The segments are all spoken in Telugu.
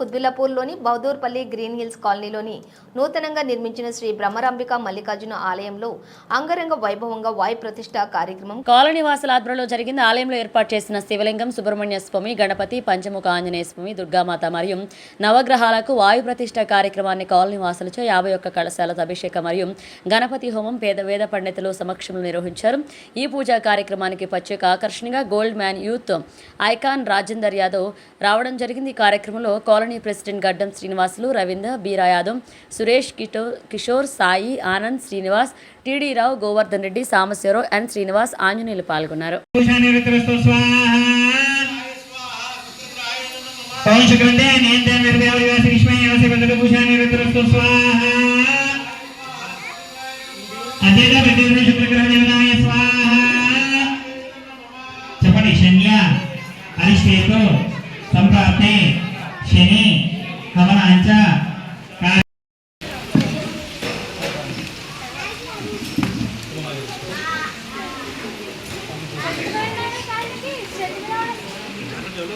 కుద్బిల్లపూర్లోని బౌదూర్పల్లి గ్రీన్ హిల్స్ కాలనీలోని నూతనంగా నిర్మించిన శ్రీ బ్రహ్మరాంబిక మల్లికార్జున ఆలయంలో అంగరంగ వైభవంగా వాయు ప్రతిష్ఠ కార్యక్రమం కాలనీవాసుల ఆధ్వర్యంలో జరిగింది. ఆలయంలో ఏర్పాటు చేసిన శివలింగం సుబ్రహ్మణ్య స్వామి గణపతి పంచముఖ ఆంజనేయ స్వామి దుర్గామాత మరియు నవగ్రహాలకు వాయు ప్రతిష్ఠ కార్యక్రమాన్ని కాలనీవాసులచే యాభై ఒక్క కళశాలతో అభిషేకం మరియు గణపతి హోమం పేద వేద పండితులు సమక్షంలో నిర్వహించారు. ఈ పూజా కార్యక్రమానికి ప్రత్యేక ఆకర్షణగా gold man youth icon Rajender Yadav రావడం జరిగింది. ఈ కార్యక్రమంలో colony president Gaddam Srinivasulu Ravindra Beera Yadav Suresh keto Kishore Sai Anand Srinivas T D Rao Govardhan Reddy Samasivarao and Srinivas Anjaneyulu పాల్గొన్నారు. చెప్పండి శన్య అరిష్టేతో సంప్రాప్తే.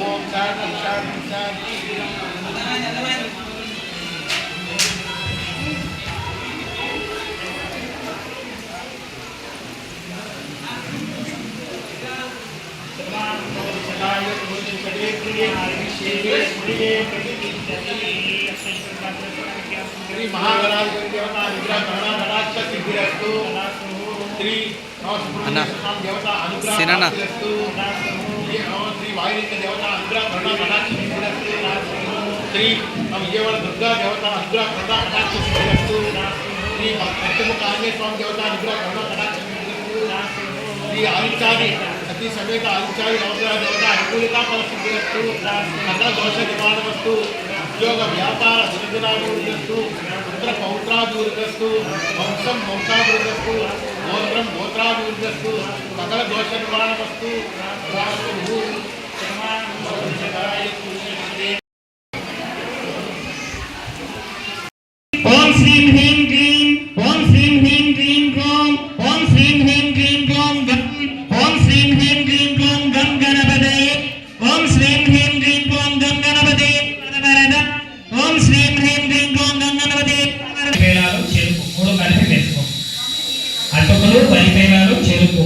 ఓం శాంతి శాంతి శాంతి శ్రీ మహాగణాధిపతి దేవత అనుగ్రహ గణాగణాక్ష సిద్ధిరస్తు శ్రీ అన్న. దేవత అనుగ్రహ సినన్న. ప్రాప్తిరస్తు. శ్రీ శ్రీ వాయులింగ దేవత అనుగ్రహ గణాగణాక్ష సిద్ధిరస్తు శ్రీ విజయవాడ దుర్గా దేవత అనుగ్రహ గణాగణాక్ష సిద్ధిరస్తు శ్రీ పంచముఖ ఆంజనేయ స్వామి దేవత అనుగ్రహ గణాగణాక్ష సిద్ధిరస్తు శ్రీ ఆదిత్యాది సతీ సమేత ఆదిత్యాది నవగ్రహ దేవత అనుకూలితా పరిస్థితిరస్తు సకల దోష నివారణమస్తు ఉద్యోగ వ్యాపార దినదినాభివృద్ధిస్తు పుత్ర పౌత్రాభివృద్ధిస్తు వంశం వంశాభివృద్ధిస్తు గోత్రం గోత్రాభివృద్ధిస్తు సకల దోష నివారణమస్తు వరిపేలాలు చెరుకు.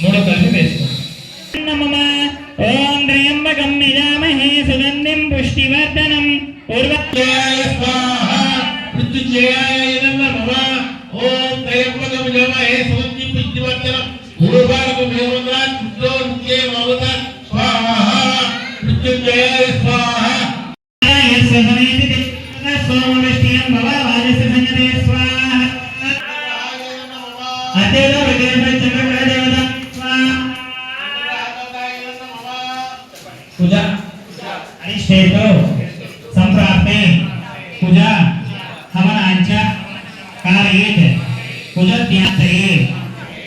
మూడు కలిపి వేసుకో. నమః ఓం త్రయంబకం సుగంధిం పుష్టివర్ధనం. స్వాహా. మృత్యుంజయాయ నమః ఓం త్రయంబకం యజామహే సుగంధిం పుష్టివర్ధనం. పూర్వాలకు మేమంద్రాన్ పుత్రో నిత్యే మమత స్వాహా. మృత్యుంజయాయ స్వాహా. సోమవృష్టియం భవ వాజస్య సంజతే స్వాహా. అతేదో విజయపై చక్రగ్రహ దేవత స్వాహా పూజ అరిష్టేతో సంప్రాప్తే పూజ హవనాంచ కారయేత్ పూజత్యాంతయే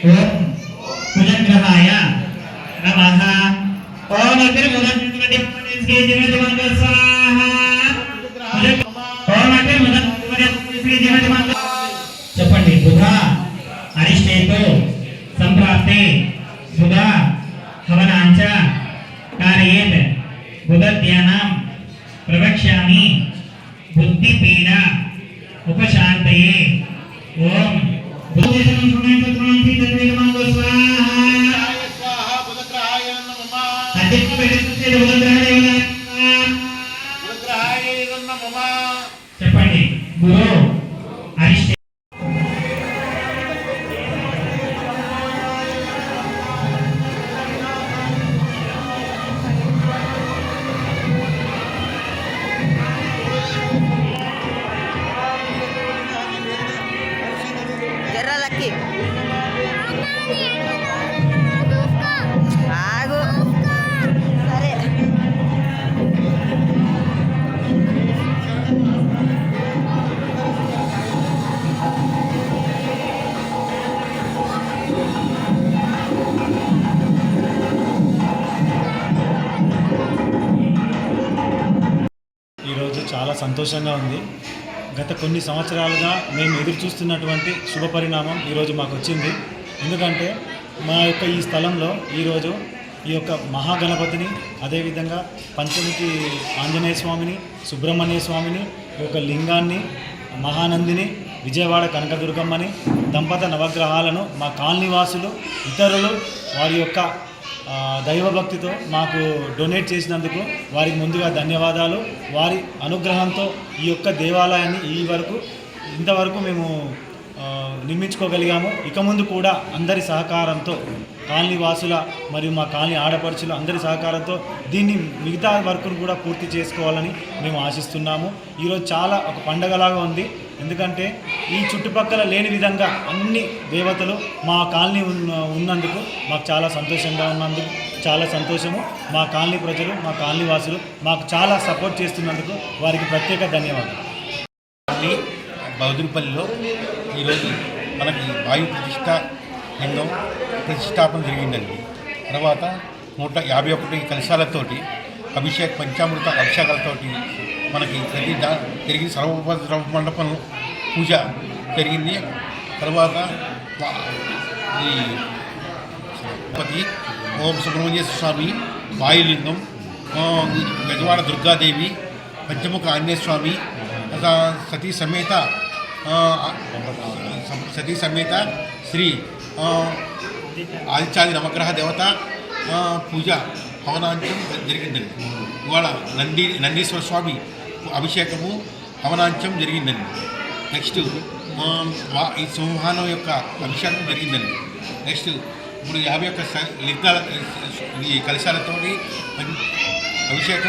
ఓం కుజగ్రహాయ నమః ఓం అగ్నిముదత్వతి జీవతి बुधध्यानां प्रवक्ष्यामि। बुद्धिपीडा उपशान्तये। ॐ సంతోషంగా ఉంది. గత కొన్ని సంవత్సరాలుగా మేము ఎదురు చూస్తున్నటువంటి శుభ పరిణామం ఈరోజు మాకు వచ్చింది. ఎందుకంటే మా యొక్క ఈ స్థలంలో ఈరోజు ఈ యొక్క మహాగణపతిని అదేవిధంగా పంచముఖి ఆంజనేయ స్వామిని సుబ్రహ్మణ్య స్వామిని ఈ యొక్క లింగాన్ని మహానందిని విజయవాడ కనకదుర్గమ్మని దంపత నవగ్రహాలను మా కాలనీవాసులు ఇతరులు వారి యొక్క దైవభక్తితో మాకు డొనేట్ చేసినందుకు వారికి ముందుగా ధన్యవాదాలు. వారి అనుగ్రహంతో ఈ యొక్క దేవాలయాన్ని ఈ వరకు ఇంతవరకు మేము నిర్మించుకోగలిగాము. ఇక ముందు కూడా అందరి సహకారంతో కాలనీ వాసుల మరియు మా కాలనీ ఆడపడుచులు అందరి సహకారంతో దీన్ని మిగతా వర్క్ను కూడా పూర్తి చేసుకోవాలని మేము ఆశిస్తున్నాము. ఈరోజు చాలా ఒక పండగలాగా ఉంది. ఎందుకంటే ఈ చుట్టుపక్కల లేని విధంగా అన్ని దేవతలు మా కాలనీ ఉన్న ఉన్నందుకు మాకు చాలా సంతోషంగా ఉన్నందుకు చాలా సంతోషము. మా కాలనీ ప్రజలు మా కాలనీ వాసులు మాకు చాలా సపోర్ట్ చేస్తున్నందుకు వారికి ప్రత్యేక ధన్యవాదాలు. పల్లి ఈరోజు మనకి వాయు ప్రతిష్ట లింగం ప్రతిష్టాపన జరిగిందండి. తర్వాత నూట యాభై ఒకటి కలశాలతోటి అభిషేక్ పంచామృత అభిషేకాలతోటి మనకి ప్రతి దా జరిగింది సర్వ సర్వ మండపం పూజ జరిగింది. తర్వాత ఈ గణపతి ఓం సుబ్రహ్మణ్య స్వామి వాయులింగం గజవాడ దుర్గాదేవి పంచముఖ ఆంజనేయ స్వామి సతీ సమేత సతీ సమేత శ్రీ ఆదిత్యాది నవగ్రహ దేవత పూజ హవనాంత్యం జరిగిందండి. ఇవాళ నంది నందీశ్వర స్వామి అభిషేకము హవనాంత్యం జరిగిందండి. నెక్స్ట్ వా- ఈ సింహానం యొక్క అభిషేకం జరిగిందండి. నెక్స్ట్ ఇప్పుడు యాభై ఒక్క స- లింగాల ఈ కలశాలతోటి అభిషేకం